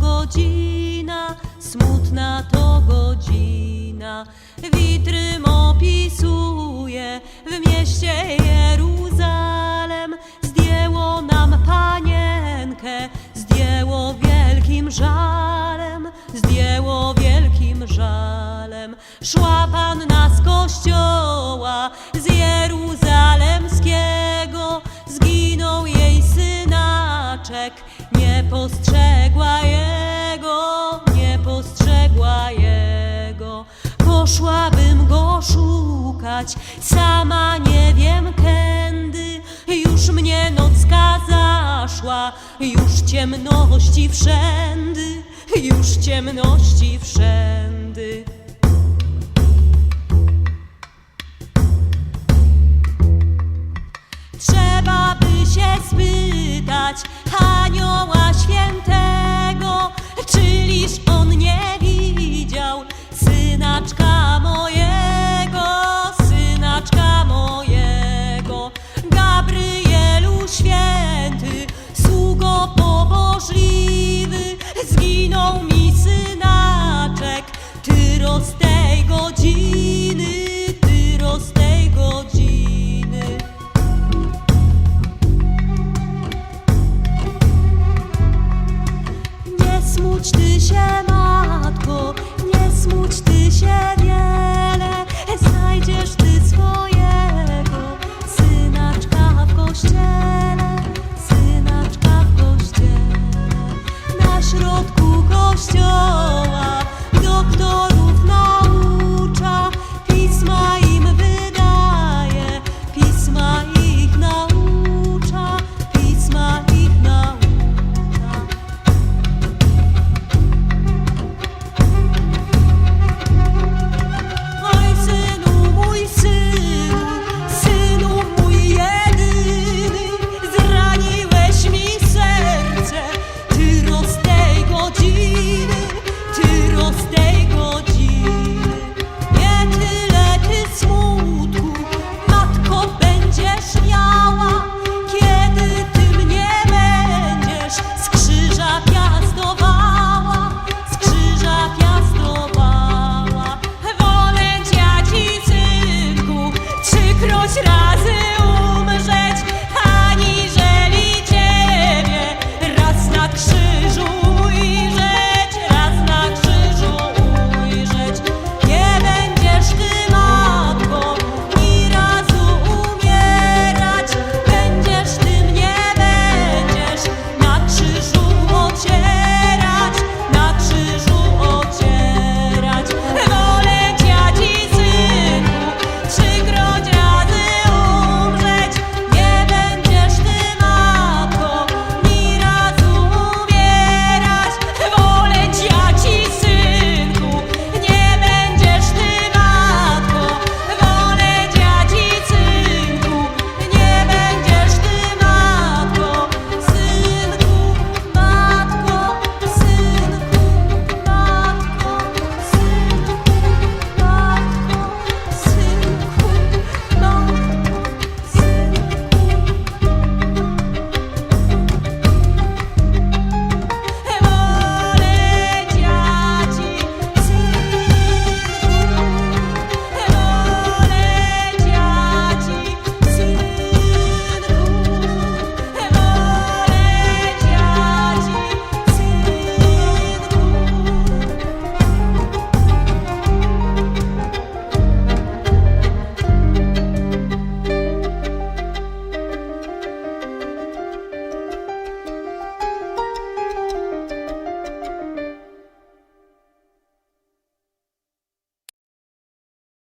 godzina, smutna to godzina, witrym opisuje, w mieście Jeruzalem zdjęło nam panienkę, zdjęło wielkim żalem, zdjęło wielkim żalem. Szła panna z kościoła z nie postrzegła jego, nie postrzegła jego. Poszłabym go szukać, sama nie wiem kędy, już mnie nocka zaszła, już ciemności wszędy, już ciemności wszędy. Trzeba by się spytać anioła świętego, czyliż on nie widział synaczka mojego, synaczka mojego. Gabryelu święty, sługo pobożliwy, zginął mi synaczek, ty roz tej godziny, smuć ty się, matko, nie smuć ty się wiele, znajdziesz ty swojego synaczka w kościele, synaczka w kościele, na środku kościoła, doktor.